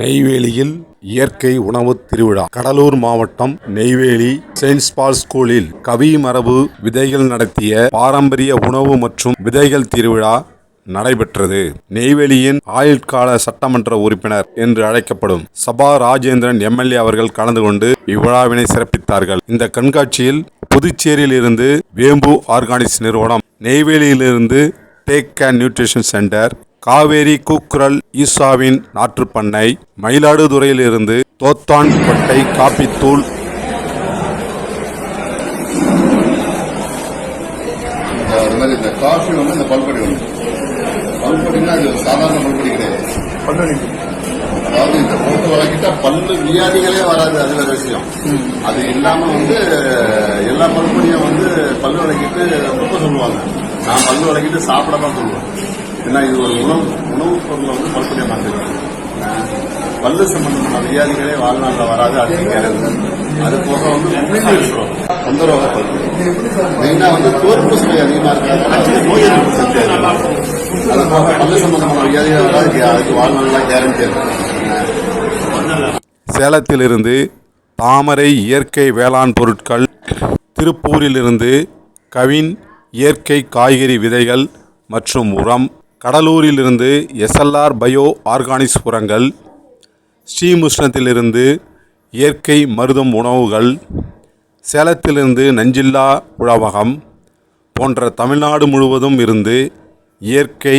நெய்வேலியில் இயற்கை உணவு திருவிழா. கடலூர் மாவட்டம் நெய்வேலி செயின்ட் பால் ஸ்கூலில் கவி மரபு விதைகள் நடத்திய பாரம்பரிய உணவு மற்றும் விதைகள் திருவிழா நடைபெற்றது. நெய்வேலியின் ஆயுட்கால சட்டமன்ற உறுப்பினர் என்று அழைக்கப்படும் சபா ராஜேந்திரன் எம்எல்ஏ அவர்கள் கலந்து கொண்டு இவ்விழாவினை சிறப்பித்தார்கள். இந்த கண்காட்சியில் புதுச்சேரியில் இருந்து வேம்பு ஆர்கானிக்ஸ் நிறுவனம் நெய்வேலியிலிருந்து take and nutrition centre Kaveri Kookural ஈசாவின் நாற்றுப்பண்ணை மயிலாடுதுறையிலிருந்து தோத்தான் கொட்டை காப்பித்தூள். இந்த காஃபி வந்து இந்த பல்பொடி ஒன்று பல்பொடினா அது சாதாரண பல்பொடி கிடையாது. அதாவது இந்த போட்டு வளர்க்கிட்டா பல்லு வியாதிகளே வராது அது வேற விஷயம். அது இல்லாம வந்து எல்லா பல்பொடியும் வந்து பல்லு வளர்க்கிட்டு ரொம்ப சொல்லுவாங்க. நான் பல்லு வளர்க்கிட்டு சாப்பிட தான் சொல்லுவேன். ஏன்னா இது ஒரு உணவு உணவுப் பொருளை வந்து மறுபடியும் மாற்றிருக்காங்க பல்லு சம்பந்தமான வியாதிகளே வாழ்நாளில் வராது அது கேரது அது போக வந்து தொந்தரவாக மெயினா வந்து தோற்பு சுவை அதிகமா இருக்காது. நோய் எதிர்ப்பு சக்தி அது போக பல்லு சம்பந்தமான வியாதிகள் வராது அதுக்கு வாழ்நாள்லாம் கேரண்டி சேலத்திலிருந்து தாமரை இயற்கை வேளாண் பொருட்கள் திருப்பூரிலிருந்து கவின் இயற்கை காய்கறி விதைகள் மற்றும் உரம் கடலூரிலிருந்து எஸ்எல்ஆர் பயோ ஆர்கானிக்ஸ் உரங்கள் ஸ்ரீமுஷ்ணத்திலிருந்து இயற்கை மருதம் உணவுகள் சேலத்திலிருந்து நஞ்சில்லா உழவகம் போன்ற தமிழ்நாடு முழுவதும் இருந்து இயற்கை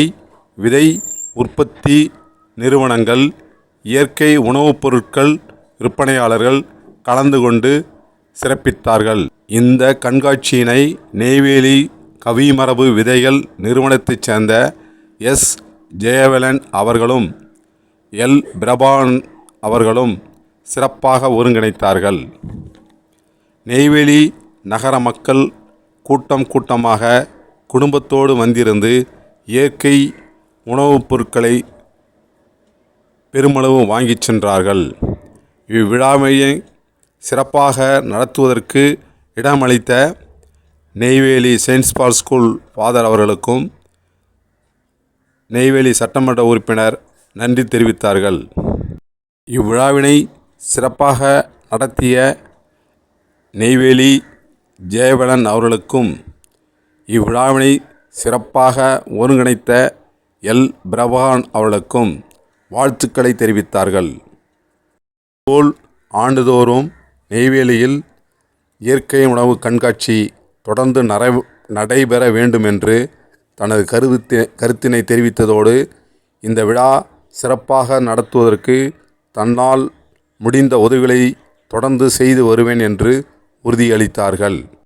விதை உற்பத்தி நிறுவனங்கள் இயற்கை உணவுப் பொருட்கள் விற்பனையாளர்கள் கலந்து கொண்டு சிறப்பித்தார்கள். இந்த கண்காட்சியினை நெய்வேலி கவிமரபு விதைகள் நிறுவனத்தைச் சேர்ந்த எஸ். ஜெயவலன் அவர்களும் எல். பிரபான் அவர்களும் சிறப்பாக ஒருங்கிணைத்தார்கள். நெய்வேலி நகர மக்கள் கூட்டம் கூட்டமாக குடும்பத்தோடு வந்திருந்து இயற்கை உணவுப் பொருட்களை பெருமளவு வாங்கிச் சென்றார்கள். இவ்விழாவையை சிறப்பாக நடத்துவதற்கு இடமளித்த Neyveli saints Paul school father அவர்களுக்கும் நெய்வேலி சட்டமன்ற உறுப்பினர் நன்றி தெரிவித்தார்கள். இவ்விழாவினை சிறப்பாக நடத்திய நெய்வேலி ஜெயவலன் அவர்களுக்கும் இவ்விழாவினை சிறப்பாக ஒருங்கிணைத்த எல். பிரபான் அவர்களுக்கும் வாழ்த்துக்களை தெரிவித்தார்கள். போல் ஆண்டுதோறும் நெய்வேலியில் இயற்கை உணவு கண்காட்சி தொடர்ந்து நரை நடைபெற வேண்டும் என்று தனது கருத்து கருத்தினை தெரிவித்ததோடு இந்த விழா சிறப்பாக நடத்துவதற்கு தன்னால் முடிந்த உதவிகளை தொடர்ந்து செய்து வருவேன் என்று உறுதியளித்தார்கள்.